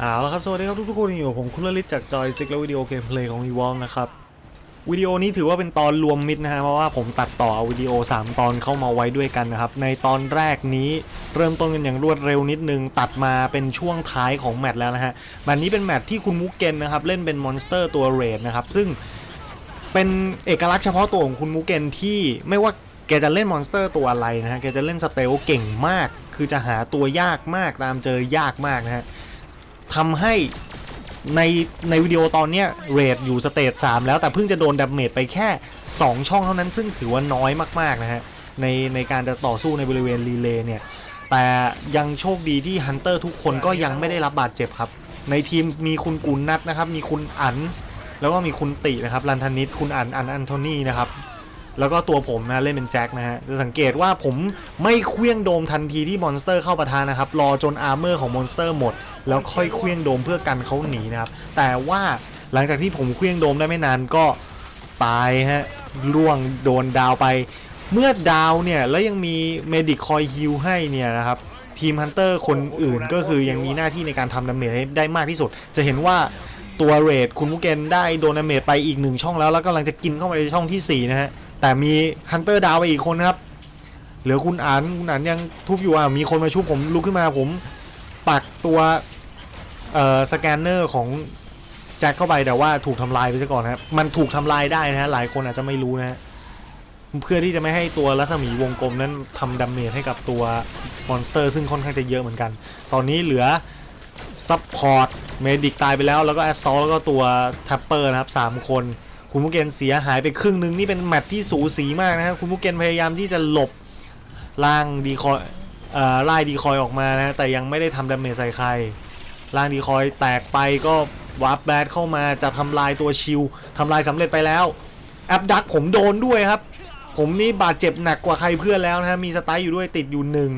เอาละครับ สวัสดีครับทุกๆคนที่อยู่ผมคุณลลิตจากจอยสติ๊กและวิดีโอเกมเพลย์ของ e v o l นะครับวิดีโอนี้ถือว่าเป็นตอนรวมมิตรนะฮะเพราะว่าผมตัดต่อเอาวิดีโอ 3 ตอนเข้ามาไว้ด้วยกันนะครับ ในตอนแรกนี้เริ่มต้นกันอย่างรวดเร็วนิดนึง ตัดมาเป็นช่วงท้ายของแมตช์แล้วนะฮะแมตช์นี้เป็นแมตช์ที่คุณมุกเกนนะครับเล่นเป็นมอนสเตอร์ตัวเรดนะครับซึ่งเป็นเอกลักษณ์เฉพาะตัวของคุณมุกเกนที่ไม่ว่าแกจะเล่นมอนสเตอร์ตัวอะไรนะฮะแกจะเล่นสเตลเก่งมาก คือจะหาตัวยากมากตามเจอยากมากนะฮะ ทำให้ในในวิดีโอตอนเนี้ยเรทอยู่สเตจ3แล้วแต่เพิ่งจะโดนดาเมจไปแค่ 2 ช่องเท่านั้นซึ่งถือว่าน้อยมาก ๆ นะฮะ ในในการจะต่อสู้ในบริเวณรีเลย์เนี่ย แต่ยังโชคดีที่ฮันเตอร์ทุกคนก็ยังไม่ได้รับบาดเจ็บครับ ในทีมมีคุณกุลนัทนะครับ มีคุณอัน แล้วก็มีคุณตินะครับรันธนิตคุณอันอันอันโทนี่นะครับ แล้วก็ตัวผมนะเล่นเป็นแจ็คนะฮะจะสังเกตว่าผมไม่เคลี้ยงโดมทันทีที่มอนสเตอร์เข้าปะทะนะครับ รอจนอาร์เมอร์ของมอนสเตอร์หมด แล้วค่อยเคลี้ยงโดมเพื่อกันเขาหนีนะครับ แต่ว่าหลังจากที่ผมเคลี้ยงโดมได้ไม่นานก็ตายฮะล่วงโดนดาวไป เมื่อดาวเนี่ยแล้วยังมีเมดิคคอยฮิลให้เนี่ยนะครับทีมฮันเตอร์คนอื่นก็คือยังมีหน้าที่ในการทำดาเมจได้มากที่สุด จะเห็นว่าตัวเรดคุณมุกเกนได้โดนดาเมจไปอีกหนึ่งช่องแล้ว แล้วกำลังจะกินเข้าไปในช่องทีสี่4 นะฮะ แต่มีฮันเตอร์ดาวไปอีกคนครับ เหลือคุณอันคุณอันยังทุบอยู่อะมีคนมาชุบผมลุกขึ้นมาผมปักตัวเอ่อสแกนเนอร์ของแจ็คเข้าไปแต่ว่าถูกทำลายไปซะก่อนนะครับมันถูกทำลายได้นะฮะหลายคนอาจจะไม่รู้นะเพื่อที่จะไม่ให้ตัวรัศมีวงกลมนั้นทำดาเมจให้กับตัวมอนสเตอร์ ซึ่งค่อนข้างจะเยอะเหมือนกัน ตอนนี้เหลือซัพพอร์ตเมดิกตายไปแล้ว แล้วก็แอสซอลแล้วก็ตัวแทปเปอร์นะครับสามคน คุณมุกเกนเสียหายไปครึ่งหนึ่งนี่เป็นแมตช์ที่สูสีมากนะครับคุณมุกเกนพยายามที่จะหลบล่างดีคอยอ่อไล่ดีคอยออกมานะแต่ยังไม่ได้ทำดาเมจใส่ใครล่างดีคอยแตกไปก็วาร์ปแบดเข้ามาจะทำลายตัวชิลทำลายสำเร็จไปแล้วแอปดักผมโดนด้วยครับ ผมนี่บาดเจ็บหนักกว่าใครเพื่อนแล้วนะฮะมีสไตล์อยู่ด้วยติดอยู่หนึ่ง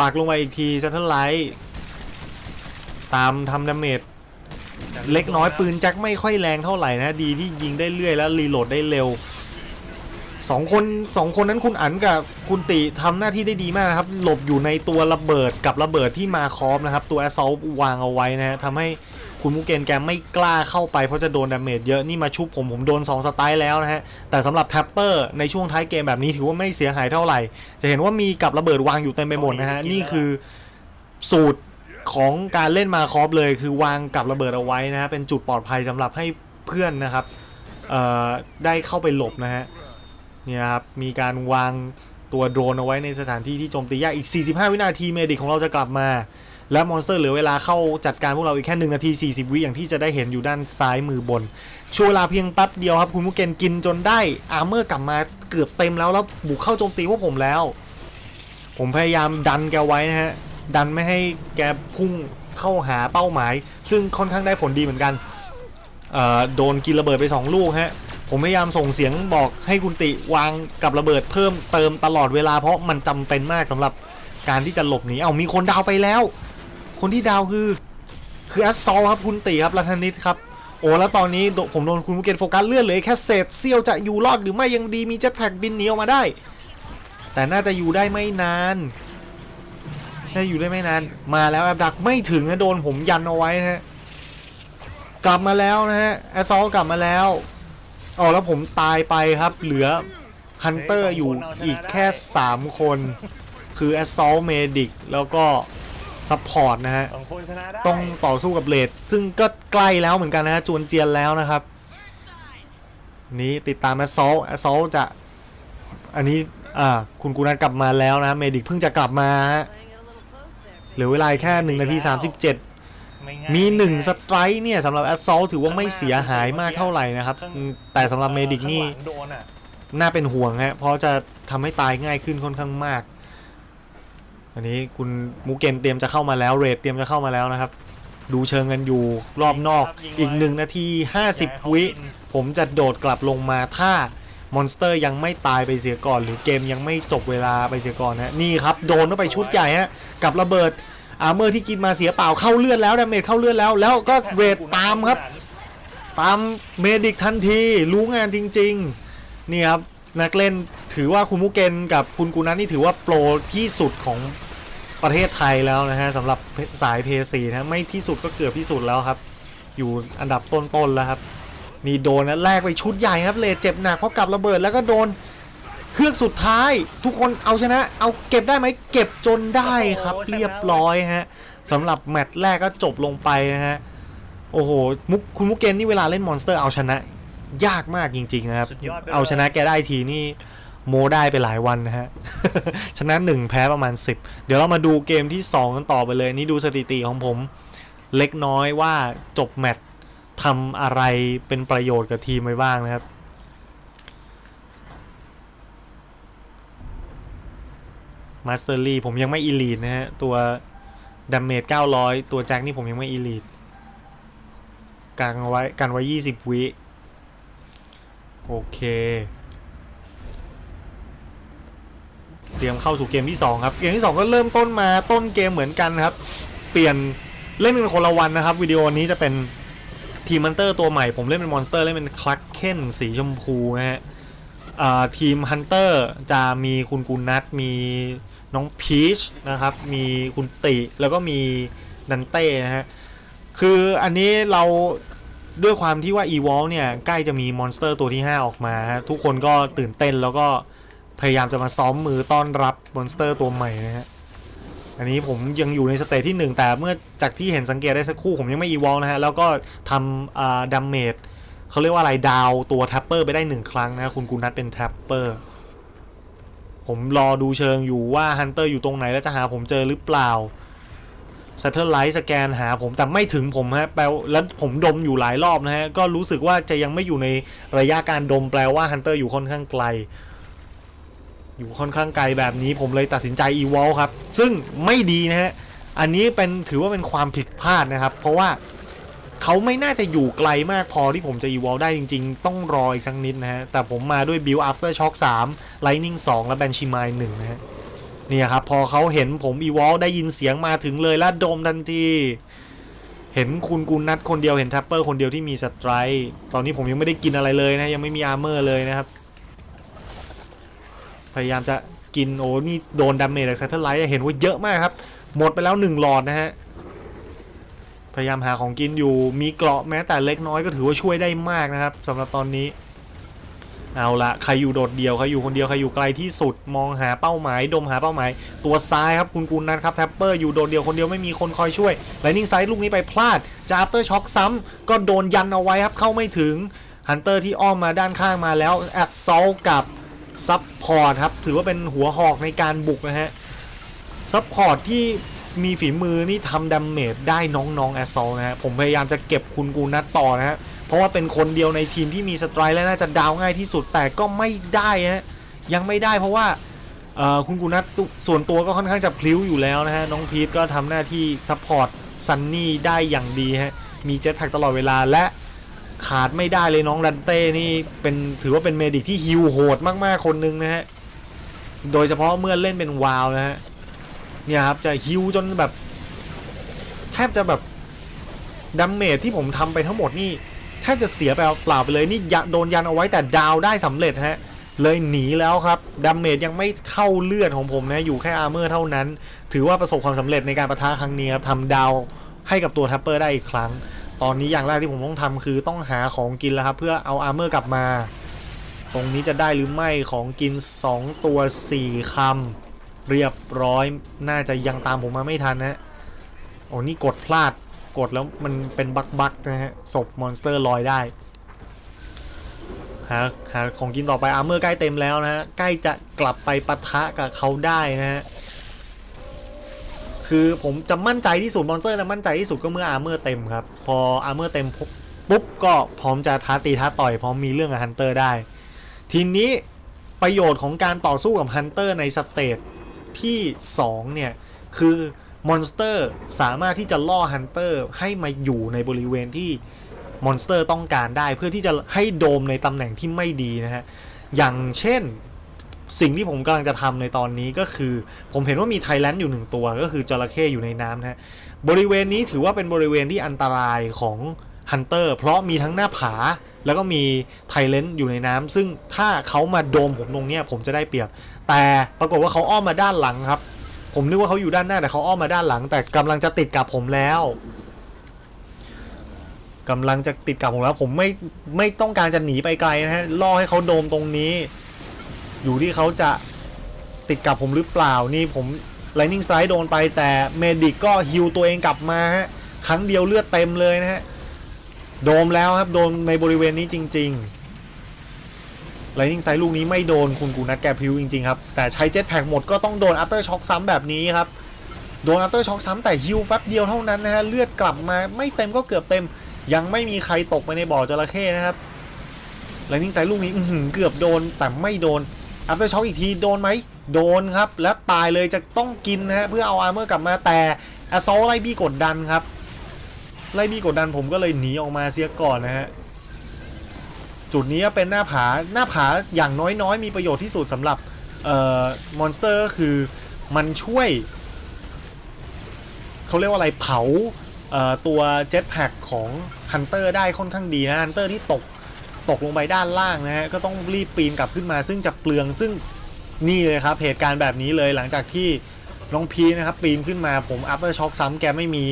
ปักลงไปอีกทีซัตเทอร์ไลท์ตามทำดาเมจ เล็กน้อยปืนแจ็คไม่ค่อยแรงเท่าไหร่นะ ดีที่ยิงได้เรื่อยแล้วรีโหลดได้เร็วสองคนสองคนนั้นคุณอันกับคุณติทำหน้าที่ได้ดีมากนะครับ หลบอยู่ในตัวระเบิดกับระเบิดที่มาคอฟนะครับ ตัวแอสซอลวางเอาไว้นะฮะทำให้คุณมุกเกนแกไม่กล้าเข้าไปเพราะจะโดนดาเมจเยอะนี่มาชุบผมผมโดน 2 สไตล์แล้วนะฮะ แต่สำหรับแท็ปเปอร์ในช่วงท้ายเกมแบบนี้ถือว่าไม่เสียหายเท่าไหร่ จะเห็นว่ามีกับระเบิดวางอยู่เต็มไปหมดนะฮะ นี่คือสูตร ของการเล่นมาคอฟเลย คือวางกับระเบิดเอาไว้นะฮะเป็นจุดปลอดภัยสำหรับให้เพื่อนนะครับได้เข้าไปหลบนะฮะเนี่ยครับมีการวางตัวโดรนเอาไว้ในสถานที่ที่โจมตียากอีก 45 วินาทีเมดิกของเราจะกลับมา และมอนสเตอร์เหลือเวลาเข้าจัดการพวกเราอีกแค่1นาที 40 วิอย่างที่จะได้เห็นอยู่ด้านซ้ายมือบน ช่วงเวลาเพียงแป๊บเดียวครับ คุณมุกเกนกินจนได้อาร์เมอร์กลับมาเกือบเต็มแล้วแล้วบุกเข้าโจมตีพวกผมแล้ว ผมพยายามดันแกไว้นะฮะ ดันไม่ให้แกพุ่งเข้าหาเป้าหมาย ซึ่งค่อนข้างได้ผลดีเหมือนกันโดนกินระเบิดไป2ลูกฮะผมพยายามส่งเสียงบอกให้คุณติวางกับระเบิดเพิ่มเติมตลอดเวลาเพราะมันจำเป็นมากสำหรับการที่จะหลบหนีเอามีคนดาวไปแล้ว คนที่ดาวคือ คือแอสซอลครับคุณติครับรัตนิตครับโอ้แล้วตอนนี้ผมโดนคุณมุกเกนโฟกัสเลื่อนเลยแค่เศษเสี้ยวจะอยู่รอดหรือไม่ยังดีมีเจ็ตแพ็กบินหนีออกมาได้ แต่น่าจะอยู่ได้ไม่นาน น่าจะอยู่ได้ไม่นาน มาแล้วแอบดักไม่ถึงนะโดนผมยันเอาไว้นะฮะกลับมาแล้วนะฮะแอสซอลกลับมาแล้วอ๋อแล้วผมตายไปครับ เหลือฮันเตอร์อยู่อีกแค่ 3 คน คือแอสซอลเมดิกแล้วก็ซัพพอร์ตนะฮะ ต้องต่อสู้กับเลดซึ่งก็ใกล้แล้วเหมือนกันนะฮะจวนเจียนแล้วนะครับ นี้ติดตามแอสซอลแอสซอลจะ อันนี้ อ่า คุณกูนัทกลับมาแล้วนะเมดิกเพิ่งจะกลับมาฮะ เหลือเวลาแค่1นาที 37ไง่ายมี 1 สไตรค์เนี่ยสำหรับแอสซอลถือว่าไม่เสียหายมากเท่าไหร่นะครับอืมแต่สำหรับเมดิกนี่ข้างหลังโดนอะน่าเป็นห่วงฮะเพราะจะทำให้ตายง่ายขึ้นค่อนข้างมาก อันนี้คุณมูเกนเตรียมจะเข้ามาแล้วเรดเตรียมจะเข้ามาแล้วนะครับ ดูเชิงกันอยู่รอบนอกอีก1นาที 50 วิ ผมจะโดดกลับลงมาถ้า มอนสเตอร์ยังไม่ตายไปเสียก่อน หรือเกมยังไม่จบเวลาไปเสียก่อนนะนี่ครับโดนเข้าไปชุดใหญ่ฮะกับระเบิดอาร์เมอร์ที่กินมาเสียเปล่าเข้าเลือดแล้วดาเมจเข้าเลือดแล้ว แล้วก็เรดตามครับ ตามเมดิกทันทีรู้งานจริงๆนี่ครับนักเล่นถือว่าคุณมุกเกนกับคุณกูนัทนี่ถือว่าโปรที่สุดของปประเทศไทยแล้วนะฮะสำหรับสายเพย์ซีนะไม่ที่สุดก็เกือบที่สุดแล้วครับ อยู่อันดับต้นๆแล้วครับ นี่โดนนะแลกไปชุดใหญ่ครับเลดเจ็บหนักเพราะกลับระเบิดแล้วก็โดนเครื่องสุดท้ายทุกคนเอาชนะ เอาเก็บได้ไหมเก็บจนได้ครับเรียบร้อยฮะสำหรับแมตช์แรกก็จบลงไปนะฮะโอ้โหมุกคุณมุกเกนนี่เวลาเล่นมอนสเตอร์เอาชนะ ยากมากจริง ๆ นะครับสุดยอดไปเลยเอาชนะแกได้ทีนี่โมได้ไปหลายวันนะฮะ ชนะ1แพ้ประมาณ 10 เดี๋ยวเรามาดูเกมที่ 2 กันต่อไปเลย นี่ดูสถิติของผม เล็กน้อยว่าจบแมตช์ ทำอะไรเป็นประโยชน์กับทีมไว้บ้างนะครับ มาสเตอร์ลีผมยังไม่อีลีดนะฮะ ตัวดัมเมจ900 ตัวแจ็คนี่ผมยังไม่อีลีดกันไว้กันไว้ 20 วิ โอเค เตรียมเข้าสู่เกมที่ 2 ครับ เกมที่ 2 ก็เริ่มต้นมาต้นเกมเหมือนกันครับ เปลี่ยนเล่นเป็นคนละวันนะครับ วิดีโอนี้จะเป็น ทีมมันเตอร์ตัวใหม่ผมเล่นเป็นมอนสเตอร์เล่นเป็นคลักเคนสีชมพูนะฮะทีมฮันเตอร์จะมีคุณกุนัทมีน้องพีชนะครับ มีคุณติแล้วก็มีดันเต้นะฮะ คืออันนี้เราด้วยความที่ว่า e v o l เนี่ยใกล้จะมีมอนสเตอร์ตัวที่ 5 ออกมาฮะทุกคนก็ตื่นเต้นแล้วก็พยายามจะมาซ้อมมือต้อนรับมอนสเตอร์ตัวใหม่นะฮะ อันนี้ผมยังอยู่ในสเตจที่ 1 แต่เมื่อจากที่เห็นสังเกตได้สักครู่ผมยังไม่ e v o l นะฮะ แล้วก็ทำดัมเมจเขาเรียกว่าอะไรดาวตัวแทปเปอร์ไปได้ 1 ครั้งนะคุณกูนัทเป็นแทปเปอร์ผมรอดูเชิงอยู่ว่าฮันเตอร์อยู่ตรงไหนแล้วจะหาผมเจอหรือเปล่า s a t e l l i t e สแกนหาผมแต่ไม่ถึงผมฮะแปลแล้วผมดมอยู่หลายรอบนะฮะ ก็รู้สึกว่าจะยังไม่อยู่ในระยะการดมแปลว่าฮันเตอร์อยู่ค่อนข้างไกล อยู่ค่อนข้างไกลแบบนี้ผมเลยตัดสินใจ e v o l ครับ ซึ่งไม่ดีนะฮะ อันนี้เป็นถือว่าเป็นความผิดพลาดนะครับ เพราะว่าเขาไม่น่าจะอยู่ไกลมากพอที่ผมจะ e v o l ได้จริง ๆ ต้องรออีกสักนิดนะฮะ แต่ผมมาด้วย Build After Shock 3 Lightning 2และ Banshee Mine 1นะฮะเนี่ยครับ พอเขาเห็นผมอีวอลได้ยินเสียงมาถึงเลยแล้วโดมทันทีเห็นคุณกุลนัดคนเดียวเห็นทัปเปอร์คนเดียวที่มีสไตร์ตอนนี้ผมยังไม่ได้กินอะไรเลยนะ ยังไม่มีอาร์เมอร์เลยนะครับ พยายามจะกินโอ้นี่โดนดาเมจจากแซทเทอร์ไลท์เห็นว่าเยอะมากครับ หมดไปแล้วหนึ่งหลอดนะฮะ พยายามหาของกินอยู่มีเกราะแม้แต่เล็กน้อยก็ถือว่าช่วยได้มากนะครับสำหรับตอนนี้ เอาละใครอยู่โดดเดียว ใครอยู่คนเดียว ใครอยู่ไกลที่สุดมองหาเป้าหมาย ดมหาเป้าหมาย ตัวซ้ายครับคุณกุนัทครับแท็ปเปอร์อยู่โดดเดียวคนเดียวไม่มีคนคอยช่วยไลนิ่งไซด์ลูกนี้ไปพลาดจะ after shock ซ้ำก็โดนยันเอาไว้ครับเข้าไม่ถึงฮันเตอร์ที่อ้อมมาด้านข้างมาแล้วแอ s ซ u l t กับ ซับพอร์ตครับ ถือว่าเป็นหัวหอกในการบุกนะฮะซับพอร์ตที่มีฝีมือนี่ทำดาเมจได้น้องๆแอสซอลนะฮะผมพยายามจะเก็บคุณกูนัทต่อนะฮะเพราะว่าเป็นคนเดียวในทีมที่มีสไตร์และน่าจะดาวง่ายที่สุดแต่ก็ไม่ได้ฮะยังไม่ได้เพราะว่าคุณกุนัทตุส่วนตัวก็ค่อนข้างจะพลิ้วอยู่แล้วนะฮะน้องพีทก็ทำหน้าที่ซัพพอร์ตซันนี่ได้อย่างดีฮะมีเจ็ตแพ็กตลอดเวลาและ ขาดไม่ได้เลยน้องดันเต้นี่เป็นถือว่าเป็นเมดิกที่ฮิวโหดมากๆคนหนึงนะฮะ โดยเฉพาะเมื่อเล่นเป็นวาวนะฮะ เนี่ยครับจะฮิวจนแบบ แทบจะแบบดัมเมจที่ผมทำไปทั้งหมดนี่แทบจะเสียไปเปล่าไปเลยนี่ยะโดนยันเอาไว้แต่ดาวได้สำเร็จฮะเลยหนีแล้วครับดาเมจยังไม่เข้าเลือดของผมนะอยู่แค่อาร์เมอร์เท่านั้น ถือว่าประสบความสำเร็จในการประทะครั้งนี้ครับทำดาวให้กับตัวทัปเปอร์ได้อีกครั้ง ตอนนี้อย่างแรกที่ผมต้องทำคือต้องหาของกินแล้วครับ เพื่อเอาอาร์เมอร์กลับมา ตรงนี้จะได้หรือไม่ของกิน 2 ตัว 4คำเรียบร้อยน่าจะยังตามผมมาไม่ทันนะโอ้นี่กดพลาดกดแล้วมันเป็นบักบักนะฮะศพมอนสเตอร์ลอยได้หาหาของกินต่อไปอาร์เมอร์ใกล้เต็มแล้วนะฮะใกล้จะกลับไปปะทะกับเขาได้นะฮะ คือผมจะมั่นใจที่สุดมอนสเตอร์นะมั่นใจที่สุดก็เมื่ออาร์เมอร์เต็มครับ พออาร์เมอร์เต็มปุ๊บปุ๊บก็พร้อมจะท้าตีท้าต่อยพร้อมมีเรื่องกับฮันเตอร์ได้ ทีนี้ประโยชน์ของการต่อสู้กับฮันเตอร์ในสเตจที่ 2 เนี่ย คือมอนสเตอร์สามารถที่จะล่อฮันเตอร์ให้มาอยู่ในบริเวณที่มอนสเตอร์ต้องการได้เพื่อที่จะให้โดมในตำแหน่งที่ไม่ดีนะฮะ อย่างเช่น สิ่งที่ผมกำลังจะทำในตอนนี้ก็คือ ผมเห็นว่ามีไทแลนด์อยู่หนึ่งตัวก็คือจระเข้อยู่ในน้ำนะฮะบริเวณนี้ถือว่าเป็นบริเวณที่อันตรายของฮันเตอร์เพราะมีทั้งหน้าผา แล้วก็มีไทเลนต์อยู่ในน้ำซึ่งถ้าเขามาโดมผมตรงเนี้ยผมจะได้เปรียบ แต่ปรากฏว่าเขาอ้อมมาด้านหลังครับผผมนึกว่าเขาอยู่ด้านหน้าแต่เขาอ้อมมาด้านหลัง แต่กำลังจะติดกับผมแล้วกำลังจะติดกับผมแล้ว ผมไม่ไม่ต้องการจะหนีไปไกลนะฮะล่อให้เขาโดมตรงนี้ อยู่ที่เขาจะติดกับผมหรือเปล่านี่ผม Lightning Strike โดนไปแต่เมดิกก็ฮิวตัวเองกลับมาฮะครั้งเดียวเลือดเต็มเลยนะฮะโดมแล้วครับโดนในบริเวณนี้จริงๆ Lightning Strike ลูกนี้ไม่โดนคุณกูนัดแกพริ้วจริงๆครับแต่ใช้เจ็ตแพ็กหมดก็ต้องโดน After Shock ซ้ำแบบนี้ครับโดน After Shock ซ้ำแต่ฮิวแป๊บเดียวเท่านั้นนะฮะเลือดกลับมาไม่เต็มก็เกือบเต็ม ยังไม่มีใครตกไปในบ่อจระเข้นะครับ Lightning Strike ลูกนี้เกือบโดนแต่ไม่โดน After Shock อีกทีโดนไหมโดนครับ และตายเลยจะต้องกินนะฮะเพื่อเอาอาร์เมอร์กลับมาแต่ Assault ไล่บี้กดดันครับ ไล่บี้กดดันผมก็เลยหนีออกมาเสียก่อนนะฮะจุดนี้เป็นหน้าผาหน้าผาอย่างน้อยๆ มีประโยชน์ที่สุดสำหรับเอ่อมอนสเตอร์ก็คือมันช่วยเขาเรียกว่าอะไรเผาเอ่อตัวเจ็ตแพ็กของฮันเตอร์ได้ค่อนข้างดีนะฮันเตอร์ที่ตก ตกลงไปด้านล่างนะฮะก็ต้องรีบปีนกลับขึ้นมา ซึ่งจะเปลืองซึ่งนี่เลยครับเหตุการณ์แบบนี้เลยหลังจากที่น้องพีนะครับปีนขึ้นมาผมอั t เ r อร์ช็อคซ้ำแกไม่มี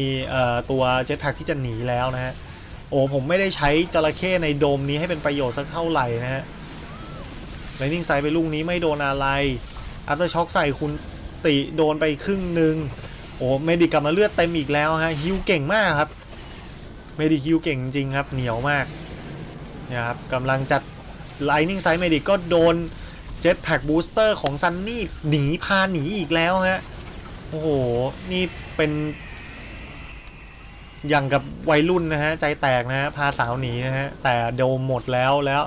ตัวเจ็ตแพ็กที่จะหนีแล้วนะฮะโอ้ผมไม่ได้ใช้จระเข้ในโดมนี้ให้เป็นประโยชน์สักเท่าไหร่นะฮะ Lightning Strike ไปลูกนี้ไม่โดนอะไร After Shock ใส่คุณติโดนไปครึ่งหนึ่งโอ้เมดิกกลับมาเลือดเต็มอีกแล้วฮะฮิวเก่งมากครับเมดิฮิวเก่งจริงครับเหนียวมาก เนี่ยครับกำลังจัด Lightning Strike เมดิกก็โดน Jetpack Booster ของซันนี่หนีพาหนีอีกแล้วฮะ โอ้โห นี่เป็น อย่างกับวัยรุ่นนะฮะ ใจแตกนะฮะ พาสาวหนีนะฮะ แต่โดมหมดแล้วแล้ว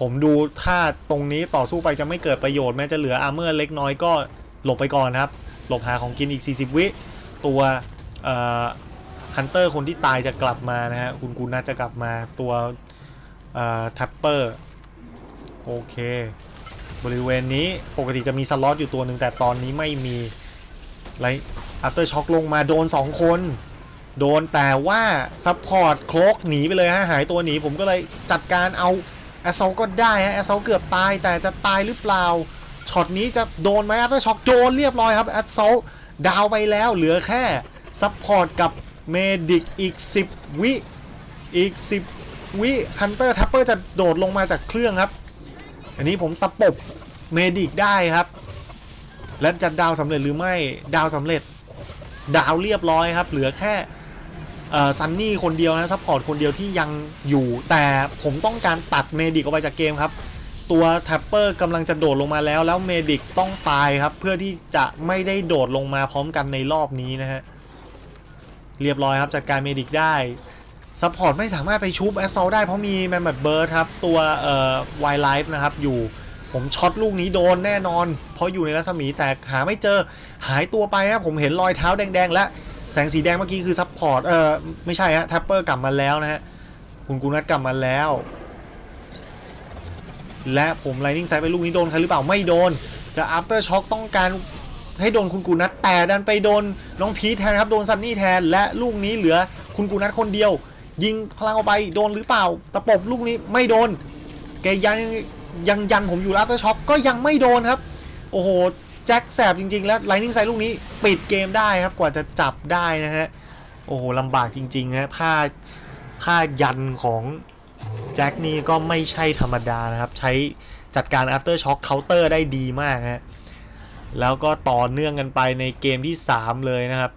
ผมดูถ้าตรงนี้ต่อสู้ไปจะไม่เกิดประโยชน์แม้จะเหลืออาร์เมอร์เล็กน้อยก็หลบไปก่อนครับ หลบหาของกินอีก 40 วิ ตัวฮันเตอร์คนที่ตายจะกลับมานะฮะ คุณกูน่าจะกลับมาตัว ทัปเปอร์โอเค บริเวณนี้ปกติจะมีสล็อตอยู่ตัวหนึ่งแต่ตอนนี้ไม่มีไลอัฟเตอร์ช็อคลงมาโดน 2 คน โดนแต่ว่าซัพพอร์ตโคลกหนีไปเลยฮะหายตัวหนีผมก็เลยจัดการเอาแอสเซอลก็ได้ฮะแอสเซอลเกือบตายแต่จะตายหรือเปล่าช็อตนี้จะโดนไหมอัฟเตอร์ช็อคโดนเรียบร้อยครับแอสเซอลดาวไปแล้วเหลือแค่ซัพพอร์ตกับเมดิกอีก 10 วิอีก 10 วิฮันเตอร์ทัพเปอร์จะโดดลงมาจากเครื่องครับ อันนี้ผมตะปบเมดิกได้ครับ และจะดาวสำเร็จหรือไม่ดาวสำเร็จ ดาวเรียบร้อยครับ เหลือแค่ซันนี่คนเดียวนะซัพพอร์ตคนเดียวที่ยังอยู่ แต่ผมต้องการตัดเมดิกออกไปจากเกมครับ ตัวแท็ปเปอร์กำลังจะโดดลงมาแล้ว แล้วเมดิกต้องตายครับ เพื่อที่จะไม่ได้โดดลงมาพร้อมกันในรอบนี้นะฮะเรียบร้อยครับจัดการเมดิกได้ ซัพพอร์ตไม่สามารถไปชุบแอสซอลได้เพราะมีแมมเบตเบิร์ดครับ ตัวเอ่อไวไลฟ์นะครับ อยู่ผมช็อตลูกนี้โดนแน่นอน เพราะอยู่ในรัศมีแต่หาไม่เจอหายตัวไปนะผมเห็นรอยเท้าแดง ๆ และแสงสีแดงเมื่อกี้คือซัพพอร์ตเออไม่ใช่ฮะแท็ปเปอร์กลับมาแล้วนะฮะคุณกูนัดกลับมาแล้ว และผมไลนิ่งไซด์ไปลูกนี้โดนใครหรือเปล่าไม่โดน จะ after shock ต้องการให้โดนคุณกูนัดแต่ดันไปโดนน้องพีทแทนครับโดนซันนี่แทนและลูกนี้เหลือคุณกูนัดคนเดียว ยิงพลังออกไปโดนหรือเปล่าตะปบลูกนี้ไม่โดน แกยังยังยันผมอยู่ after shock ก็ยังไม่โดนครับ โอ้โห แจ็คแสบจริง ๆ แล้วไลนิ่งไซลูกนี้ปิดเกมได้ครับกว่าจะจับได้นะฮะ โอ้โหลำบากจริงๆนะถ้าถ้ายันของแจ็คนี่ก็ไม่ใช่ธรรมดานะครับ ใช้จัดการ after shock counter ได้ดีมากฮะแล้วก็ต่อเนื่องกันไปในเกมที่ 3 เลยนะครับ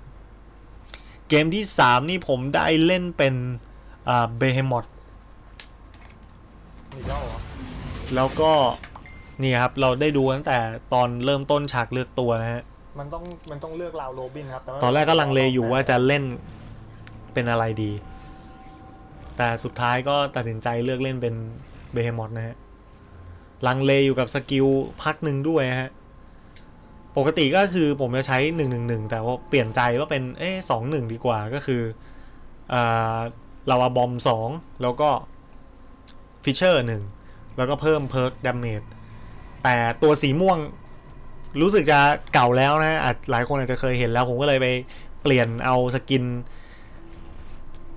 เกมที่ 3 นี่ผมได้เล่นเป็น อ่าเบเฮมอตอีกแล้วเหรอแล้วก็นี่ครับเราได้ดูตั้งแต่ตอนเริ่มต้นฉากเลือกตัวนะฮะมันต้องมันต้องเลือกราวโรบินครับแต่ว่าตอนแรกก็ลังเลอยู่ว่าจะเล่นเป็นอะไรดี แต่สุดท้ายก็ตัดสินใจเลือกเล่นเป็นเบเฮมอตนะฮะลังเลอยู่กับสกิลพักหนึ่งด้วยฮะปกติก็คือผมจะใช้111แต่ว่าเปลี่ยนใจว่าเป็นเอ๊สองหนึ่งดีกว่าก็คืออ่า ลาวาบอม2แล้วก็ฟิชเชอร์1แล้วก็เพิ่มเพิร์กดาเมจแต่ตัวสีม่วงรู้สึกจะเก่าแล้วนะอาจหลายคนอาจจะเคยเห็นแล้ว ผมก็เลยไปเปลี่ยนเอาสกิน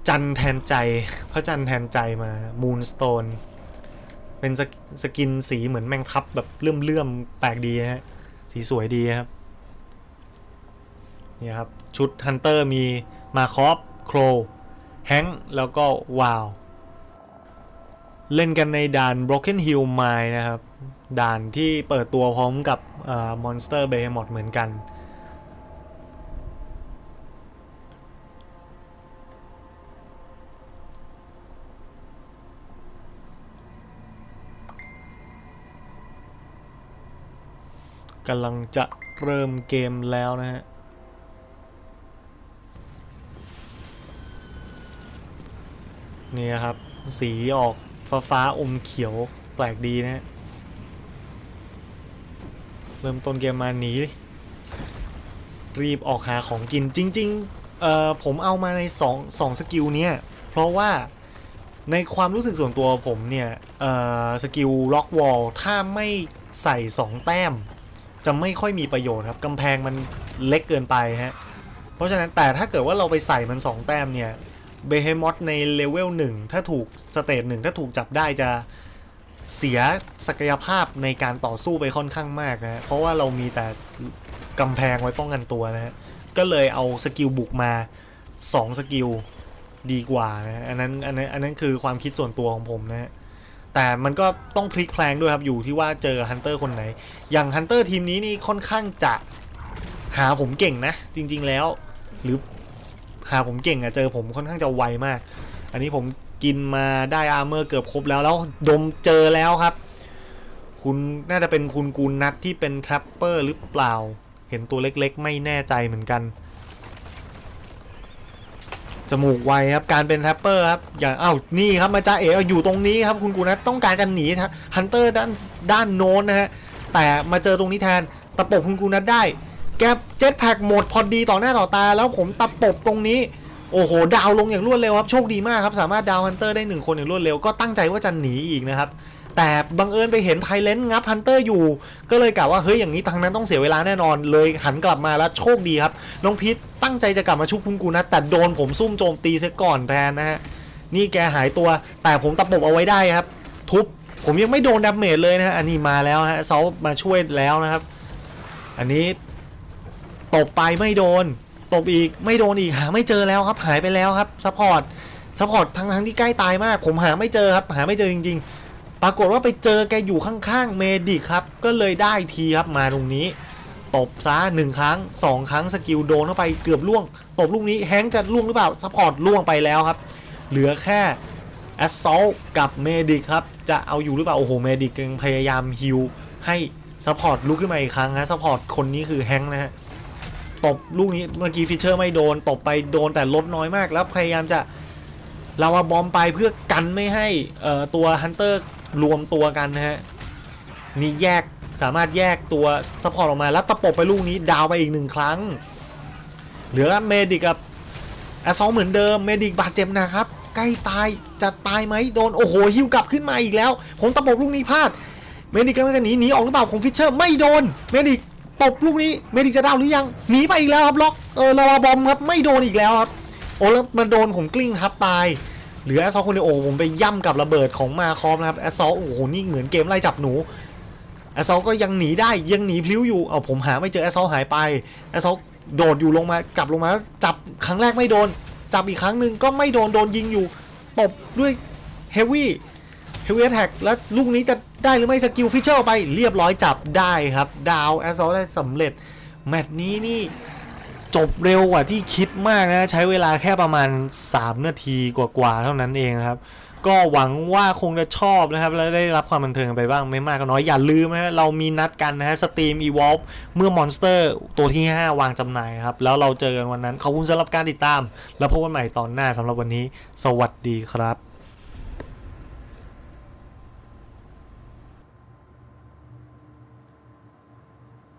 จันแทนใจ พระจันแทนใจมามูนสโตนเป็นสกสกินสีเหมือนแมงทับแบบเลื่อมๆแปลกดีฮะสีสวยดีครับนี่ครับ ชุดฮันเตอร์มีมาคอฟโคร แฮงแล้วก็วาวเล่นกันในด่าน Broken Hill Mine นะครับ ด่านที่เปิดตัวพร้อมกับมอนสเตอร์เบ e หมดเหมือนกัน กำลังจะเริ่มเกมแล้วนะฮะ นี่ครับ สีออกฟ้าฟ้าอมเขียวแปลกดีนะฮะเริ่มต้นเกมมาหนีรีบออกหาของกินจริงๆเอ่อผมเอามาใน2 2สกิลเนี้ยเพราะว่าในความรู้สึกส่วนตัวผมเนี่ยเอ่อสกิลล็อกวอลถ้าไม่ใส่ 2 แต้ม จะไม่ค่อยมีประโยชน์ครับกำแพงมันเล็กเกินไปฮะ เพราะฉะนั้นแต่ถ้าเกิดว่าเราไปใส่มัน 2 แต้มเนี่ย เบเฮมอสในเลเวล1ถ้าถูกสเตจหนึ่งถ้าถูกจับได้จะเสียศักยภาพในการต่อสู้ไปค่อนข้างมากนะ เพราะว่าเรามีแต่กำแพงไว้ป้องกันตัวนะฮะ ก็เลยเอาสกิลบุกมา 2 สกิลดีกว่านะฮะอันนั้นอันนั้นอันนั้นคือความคิดส่วนตัวของผมนะฮะ แต่มันก็ต้องพลิกแพลงด้วยครับ อยู่ที่ว่าเจอฮันเตอร์คนไหน อย่างฮันเตอร์ทีมนี้นี่ค่อนข้างจะหาผมเก่งนะ จริง ๆแล้ว หรือ หาผมเก่งอะเจอผมค่อนข้างจะไวมาก อันนี้ผมกินมาได้อาร์เมอร์เกือบครบแล้วแล้วดมเจอแล้วครับ คุณน่าจะเป็นคุณกูนัทที่เป็นทรัปเปอร์หรือเปล่า เห็นตัวเล็กๆ ไม่แน่ใจเหมือนกันจมูกไวครับการเป็นแรปเปอร์ครับอย่างอ้าวนี่ครับมาจ้าเอ๋อยู่ตรงนี้ครับคุณกูนัทต้องการจะหนีครับฮันเตอร์ด้านด้านโน้นนะฮะแต่มาเจอตรงนี้แทนตะปบคุณกูนัทได้ แกเจ็ตแพ็กหมดพอดีต่อหน้าต่อตา แล้วผมตะปบตรงนี้ โอ้โห ดาวลงอย่างรวดเร็วครับ โชคดีมากครับ สามารถดาวฮันเตอร์ได้หนึ่งคนอย่างรวดเร็ว ก็ตั้งใจว่าจะหนีอีกนะครับ แต่บังเอิญไปเห็นไทเลนงับฮันเตอร์อยู่ ก็เลยกะว่า เฮ้ย อย่างนี้ทางนั้นต้องเสียเวลาแน่นอน เลยหันกลับมาแล้วโชคดีครับ น้องพิษตั้งใจจะกลับมาชุบคุณกูนะ แต่โดนผมซุ่มโจมตีซะก่อนแทนนะฮะ นี่แกหายตัว แต่ผมตะปบเอาไว้ได้ครับ ทุบ ผมยังไม่โดนดาเมจเลยนะฮะ อันนี้มาแล้วฮะเซามาช่วยแล้วนะครับ อันนี้ ตบไปไม่โดน ตบอีกไม่โดนอีกหาไม่เจอแล้วครับหายไปแล้วครับซัพพอร์ตซัพพอร์ตทั้งทั้งที่ใกล้ตายมาก ผมหาไม่เจอครับ หาไม่เจอจริง ๆ ปรากฏว่าไปเจอแกอยู่ข้างๆ เมดิกครับ ก็เลยได้ทีครับมาตรงนี้ ตบซะหนึ่งครั้งสองครั้งสกิลโดนเข้าไปเกือบล่วง ตบลูกนี้แฮงจะล่วงหรือเปล่าซัพพอร์ตล่วงไปแล้วครับ เหลือแค่แอสซอลกับเมดิกครับจะเอาอยู่หรือเปล่าโอ้โหเมดิกยังพยายามฮิลให้ซัพพอร์ตลุกขึ้นมาอีกครั้งฮะซัพพอร์ตคนนี้คือแฮงนะฮะ ตบลูกนี้เมื่อกี้ฟิชเชอร์ไม่โดน ตบไปโดนแต่ลดน้อยมาก แล้วพยายามจะลาวาบอมไปเพื่อกันไม่ให้ตัวฮันเตอร์รวมตัวกันนะฮะนี่แยกสามารถแยกตัวซัพพอร์ตออกมา แล้วตะปบไปลูกนี้ดาวไปอีกหนึ่งครั้ง เหลือเมดิกกับแอสซอลเหมือนเดิมเมดิกบาดเจ็บนะครับ ใกล้ตายจะตายไหมโดนโอ้โหฮิวกลับขึ้นมาอีกแล้ว ผมตะปบลูกนี้พลาดเมดิกกำลังจะหนีหนีออกหรือเปล่าของฟิชเชอร์ไม่โดนเมดิก ตบลูกนี้เมดิจะดาวหรือยังหนีไปอีกแล้วครับล็อกเออลาวาบอมครับไม่โดนอีกแล้วครับโอ้แล้วมาโดนผมกลิ้งครับตายเหลือแอสซอคนเดียวโอ้ผมไปย่ำกับระเบิดของมาคอมนะครับแอสซอโอ้โหนี่เหมือนเกมไล่จับหนูแอสซอก็ยังหนีได้ยังหนีพลิ้วอยู่เอาผมหาไม่เจอแอสซอหายไปแอสซอโดดอยู่ลงมากลับลงมาจับครั้งแรกไม่โดน จับอีกครั้งหนึ่งก็ไม่โดนโดนยิงอยู่ตบด้วยเฮฟวี่เฮฟวี่แท็กแล้วลูกนี้จะ ได้หรือไม่สกิลฟิชเชอร์ไปเรียบร้อยจับได้ครับ ดาวแอสซอลได้สำเร็จ แมตช์นี้นี่จบเร็วกว่าที่คิดมากนะ ใช้เวลาแค่ประมาณ 3 นาทีกว่าๆเท่านั้นเองครับ ก็หวังว่าคงจะชอบนะครับ และได้รับความบันเทิงไปบ้างไม่มากก็น้อย อย่าลืมนะฮะเรามีนัดกันนะฮะสตรีม Evolve เมื่อมอนสเตอร์ตัวที่ 5 วางจำหน่ายครับ แล้วเราเจอกันวันนั้น ขอบคุณสำหรับการติดตาม แล้วพบกันใหม่ตอนหน้าสำหรับวันนี้ สวัสดีครับ